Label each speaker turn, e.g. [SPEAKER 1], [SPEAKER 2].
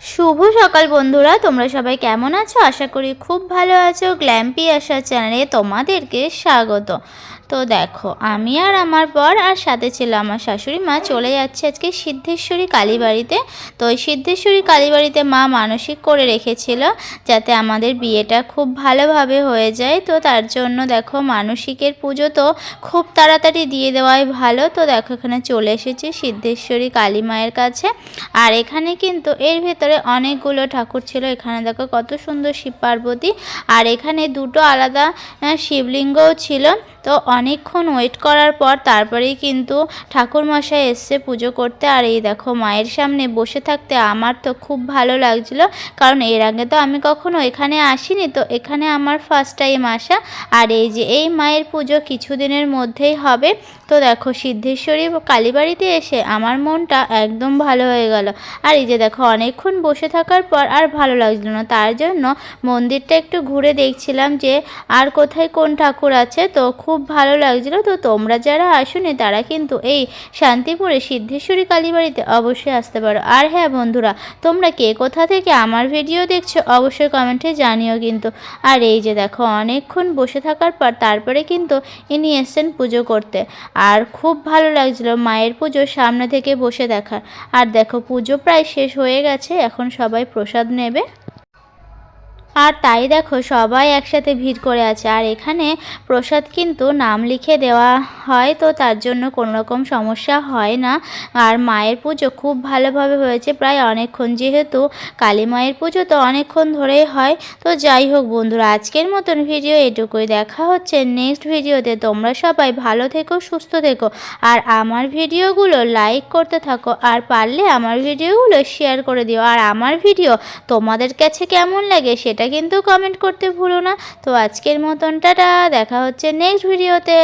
[SPEAKER 1] শুভ সকাল বন্ধুরা, তোমরা সবাই কেমন আছো? আশা করি খুব ভালো আছো। গ্ল্যাম্পি আসার চ্যানেলে তোমাদেরকে স্বাগত। তো দেখো, আমি আর আমার বর আর সাথে ছিল আমার শাশুড়ি মা চলে যাচ্ছে আজকে সিদ্ধেশ্বরী কালীবাড়িতে। তো ওই সিদ্ধেশ্বরী কালীবাড়িতে মা মানসিক করে রেখেছিল যাতে আমাদের বিয়েটা খুব ভালোভাবে হয়ে যায়। তো তার জন্য দেখো মানসিকের পুজো তো খুব তাড়াতাড়ি দিয়ে দেওয়াই ভালো। তো দেখো এখানে চলে এসেছি সিদ্ধেশ্বরী কালী মায়ের কাছে। আর এখানে কিন্তু এর ভেতরে অনেকগুলো ঠাকুর ছিল। এখানে দেখো কত সুন্দর শিব পার্বতী। আর এখানে দুটো আলাদা শিবলিঙ্গও ছিল। তো অনেকক্ষণ ওয়েট করার পর তারপরেই কিন্তু ঠাকুরমশাই এসছে পুজো করতে, আর এই দেখো মায়ের সামনে বসে থাকতে আমার তো খুব ভালো লাগছিল। কারণ এর আগে তো আমি কখনো এখানে আসিনি, তো এখানে আমার ফার্স্ট টাইম আসা। আর এই যে এই মায়ের পুজো কিছুদিনের মধ্যেই হবে। তো দেখো সিদ্ধেশ্বরী কালীবাড়িতে এসে আমার মনটা একদম ভালো হয়ে গেল। আর এই যে দেখো অনেকক্ষণ বসে থাকার পর আর ভালো লাগছিল না। তার জন্য মন্দিরটা একটু ঘুরে দেখছিলাম যে আর কোথায় কোন ঠাকুর আছে। তো খুব ভালো লাগছিল। তো তোমরা যারা আসুনি, তারা কিন্তু এই শান্তিপুরে সিদ্ধেশ্বরী কালীবাড়িতে অবশ্যই আসতে পারো। আর হ্যাঁ বন্ধুরা, তোমরা কে কোথা থেকে আমার ভিডিও দেখছ, অবশ্যই কমেন্টে জানিও কিন্তু। আর এই যে দেখো, অনেকক্ষণ বসে থাকার পর তারপরে কিন্তু ইনি এসছেন পুজো করতে। আর খুব ভালো লাগছিল মায়ের পুজো সামনে থেকে বসে দেখার। আর দেখো, পুজো প্রায় শেষ হয়ে গেছে, এখন সবাই প্রসাদ নেবে। আর তাই দেখো, সবাই একসাথে ভিড় করে আছে। আর এখানে প্রসাদ কিন্তু নাম লিখে দেওয়া হয়, তো তার জন্য কোনো রকম সমস্যা হয় না। আর মায়ের পুজো খুব ভালোভাবে হয়েছে প্রায় অনেকক্ষণ। যেহেতু কালী মায়ের পুজো তো অনেকক্ষণ ধরেই হয়। তো যাই হোক বন্ধুরা, আজকের মতন ভিডিও এটুকুই। দেখা হচ্ছে নেক্সট ভিডিওতে। তোমরা সবাই ভালো থেকো, সুস্থ থেকো। আর আমার ভিডিওগুলো লাইক করতে থাকো। আর পারলে আমার ভিডিওগুলো শেয়ার করে দিও। আর আমার ভিডিও তোমাদের কাছে কেমন লাগে সেটা কিন্তু কমেন্ট করতে ভুলো না। তো আজকের মতন টাটা দেখা হচ্ছে নেক্সট ভিডিওতে